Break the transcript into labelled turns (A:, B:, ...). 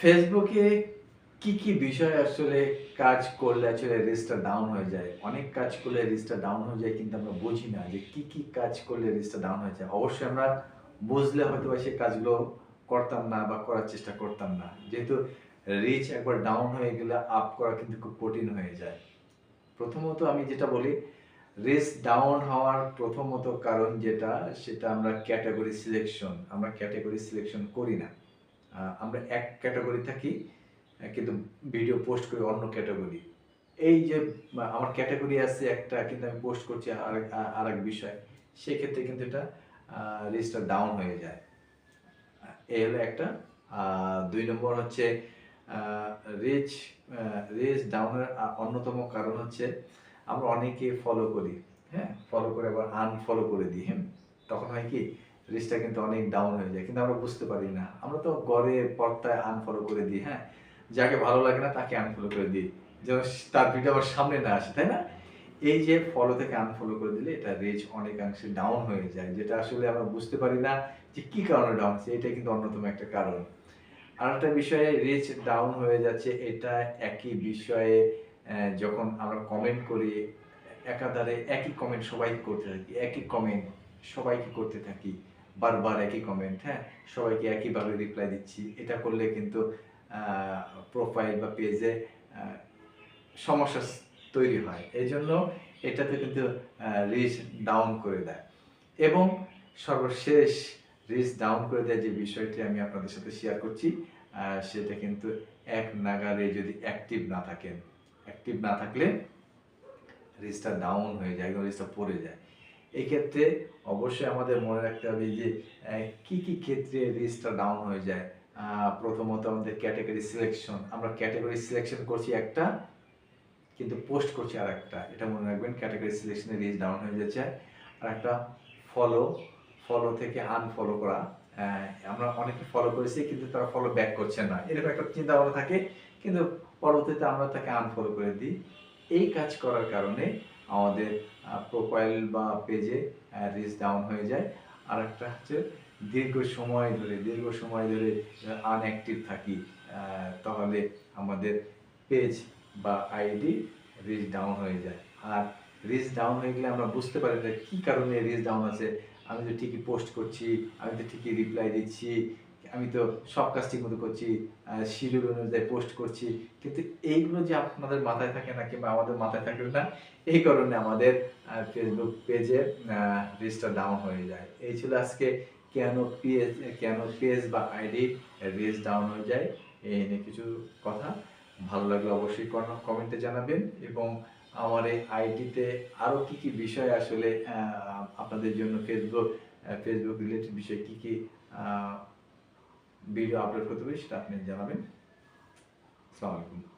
A: ফেসবুকে কি কি বিষয় আসলে কাজ করলে আসলে রিস্কটা ডাউন হয়ে যায়? অনেক কাজ করলে রিস্কটা ডাউন হয়ে যায়, কিন্তু আমরা বুঝি না যে কি কি কাজ করলে রিস্কটা ডাউন হয়ে যায়। অবশ্যই আমরা বুঝলে হয়তো সেই কাজগুলো করতাম না বা করার চেষ্টা করতাম না। যেহেতু রিচ একবার ডাউন হয়ে গেলে আপ করা কিন্তু খুব কঠিন হয়ে যায়। প্রথমত আমি যেটা বলি রিস্ক ডাউন হওয়ার প্রথমত কারণ যেটা, সেটা আমরা ক্যাটাগরি সিলেকশন আমরা ক্যাটাগরি সিলেকশন করি না। আমরা এক ক্যাটাগরি থাকি কিন্তু ভিডিও পোস্ট করি অন্য ক্যাটাগরি এই যে আমার ক্যাটাগরি আছে একটা, কিন্তু আমি পোস্ট করছি আরেক আ- আরেক বিষয়, সেক্ষেত্রে কিন্তু এটা রিস্কটা ডাউন হয়ে যায়। এই হলো একটা। দুই নম্বর হচ্ছে রিচ রিচ ডাউনের অন্যতম কারণ হচ্ছে, আমরা অনেকে ফলো করি হ্যাঁ? ফলো করে আবার আনফলো করে দিই হ্যাঁ? তখন হয় কি রিচটা কিন্তু অনেক ডাউন হয়ে যায়, কিন্তু আমরা বুঝতে পারি না। আমরা তো গড়ে, পর্দায় আনফলো করে দিই হ্যাঁ? যাকে ভালো লাগে না তাকে আনফলো করে দিই। যেন তার ভিডিও আমার সামনে না আসে, তাই না? এই যে ফলো থেকে আনফলো করে দিলে এটা রিচ অনেকাংশে ডাউন হয়ে যায়, যেটা আসলে আমরা বুঝতে পারি না যে কি কারণে ডাউন হচ্ছে, এটা কিন্তু অন্যতম একটা কারণ। আর একটা বিষয়ে রিচ ডাউন হয়ে যাচ্ছে, এটা একই বিষয়ে যখন আমরা কমেন্ট করি, একাধারে একই কমেন্ট সবাইকে করতে থাকি, একই কমেন্ট সবাইকে করতে থাকি। বারবার একই কমেন্ট হ্যাঁ? সবাইকে একইভাবে রিপ্লাই দিচ্ছি। এটা করলে কিন্তু প্রোফাইল বা পেজে সমস্যা তৈরি হয়। এই জন্য এটাতে কিন্তু রিচ ডাউন করে দেয়। এবং সর্বশেষ রিচ ডাউন করে দেয় যে বিষয়টি আমি আপনাদের সাথে শেয়ার করছি সেটা কিন্তু এক নাগারে যদি অ্যাক্টিভ না থাকেন অ্যাক্টিভ না থাকলে রিচটা ডাউন হয়ে যায়, একদম রিচটা পড়ে যায়। এই ক্ষেত্রে অবশ্যই আমাদের মনে রাখতে হবে যে কি কি ক্ষেত্রে রিচটা ডাউন হয়ে যায়? প্রথমত আমাদের ক্যাটাগরি সিলেকশন আমরা ক্যাটাগরি সিলেকশন করছি একটা, কিন্তু পোস্ট করছি আর একটা এটা মনে রাখবেন ক্যাটাগরি সিলেকশনে রিচ ডাউন হয়ে যাচ্ছে। আর একটা ফলো ফলো থেকে আনফলো করা। আমরা অনেকে ফলো করেছি, কিন্তু তারা ফলো ব্যাক করছে না। এরকম একটা চিন্তা ভাবনা থাকে, কিন্তু পরবর্তীতে আমরা তাকে আনফলো করে দিই। এই কাজ করার কারণে আমাদের প্রোফাইল বা পেজে রিচ ডাউন হয়ে যায়। আর একটা হচ্ছে দীর্ঘ সময় ধরে, দীর্ঘ সময় ধরে আনঅ্যাক্টিভ থাকি তাহলে আমাদের পেজ বা আইডি রিচ ডাউন হয়ে যায়। আর রিচ ডাউন হয়ে গেলে আমরা বুঝতে পারি না কী কারণে রিচ ডাউন আছে। আমি তো ঠিকই পোস্ট করছি, আমি তো ঠিকই রিপ্লাই দিচ্ছি আমি তো সব কাজ ঠিক মতো করছি শিডিউল অনুযায়ী পোস্ট করছি। কিন্তু এইগুলো যে আপনাদের মাথায় থাকে না কিংবা আমাদের মাথায় থাকে না, এই কারণে আমাদের ফেসবুক পেজে রিচটা ডাউন হয়ে যায়। এই ছিল আজকে কেন পেজ কেন পেজ বা আইডি রিচ ডাউন হয়ে যায়, এই নিয়ে কিছু কথা। ভালো লাগলে অবশ্যই কমেন্টে জানাবেন এবং আমার এই আইডিতে আরও কী কী বিষয় আসলে আপনাদের জন্য ফেসবুক ফেসবুক রিলেটেড বিষয় কী কি ভিডিও আপলোড করতে পারি সেটা আপনি জানাবেন। আসসালামু আলাইকুম।